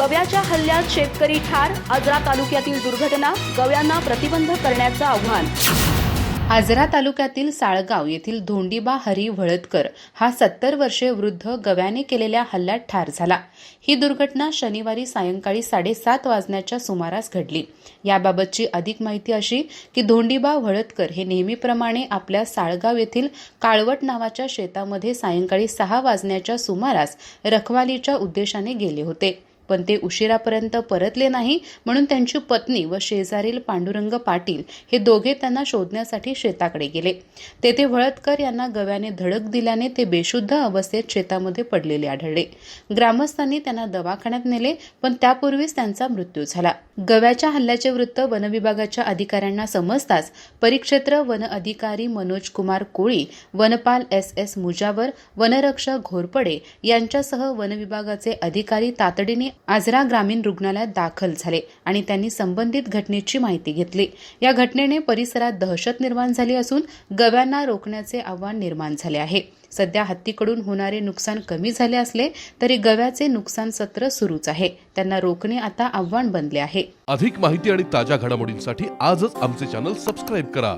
गव्याच्या हल्ल्यात शेतकरी ठार आजरा तालुक्यातील दुर्घटना गव्यांना प्रतिबंध करण्याचं आव्हान. आजरा तालुक्यातील साळगाव येथील धोंडीबा हरी वळदकर हा सत्तर वर्षीय वृद्ध गव्याने केलेल्या हल्ल्यात ठार झाला. ही दुर्घटना शनिवारी सायंकाळी साडेसात वाजण्याच्या सुमारास घडली. याबाबतची अधिक माहिती अशी की धोंडीबा वळदकर हे नेहमीप्रमाणे आपल्या साळगाव येथील काळवट नावाच्या शेतामध्ये सायंकाळी सहा वाजण्याच्या सुमारास रखवालीच्या उद्देशाने गेले होते. पण ते उशिरापर्यंत परतले नाही म्हणून त्यांची पत्नी व शेजारील पांडुरंग पाटील हे दोघे त्यांना शोधण्यासाठी शेताकडे गेले. तेथे वळदकर यांना गव्याने धडक दिल्याने ते बेशुद्ध अवस्थेत शेतामध्ये पडलेले आढळले. ग्रामस्थांनी त्यांना दवाखान्यात नेले पण त्यापूर्वीच त्यांचा मृत्यू झाला. गव्याच्या हल्ल्याचे वृत्त वनविभागाच्या अधिकाऱ्यांना समजताच परिक्षेत्र वन अधिकारी मनोज कुमार कोळी वनपाल एस एस मुजावर वनरक्षक घोरपडे यांच्यासह वनविभागाचे अधिकारी तातडीने आजरा ग्रामीण रुग्णालयात दाखल झाले आणि त्यांनी संबंधित घटनेची माहिती घेतली. या घटनेने परिसरात दहशत निर्माण झाली असून गव्यांना रोखण्याचे आव्हान निर्माण झाले आहे. सध्या हत्तीकडून होणारे नुकसान कमी झाले असले तरी गव्याचे नुकसान सत्र सुरूच आहे. त्यांना रोखणे आता आव्हान बनले आहे. अधिक माहिती आणि ताज्या घडामोडींसाठी आजच आमचे चॅनल सबस्क्राईब करा.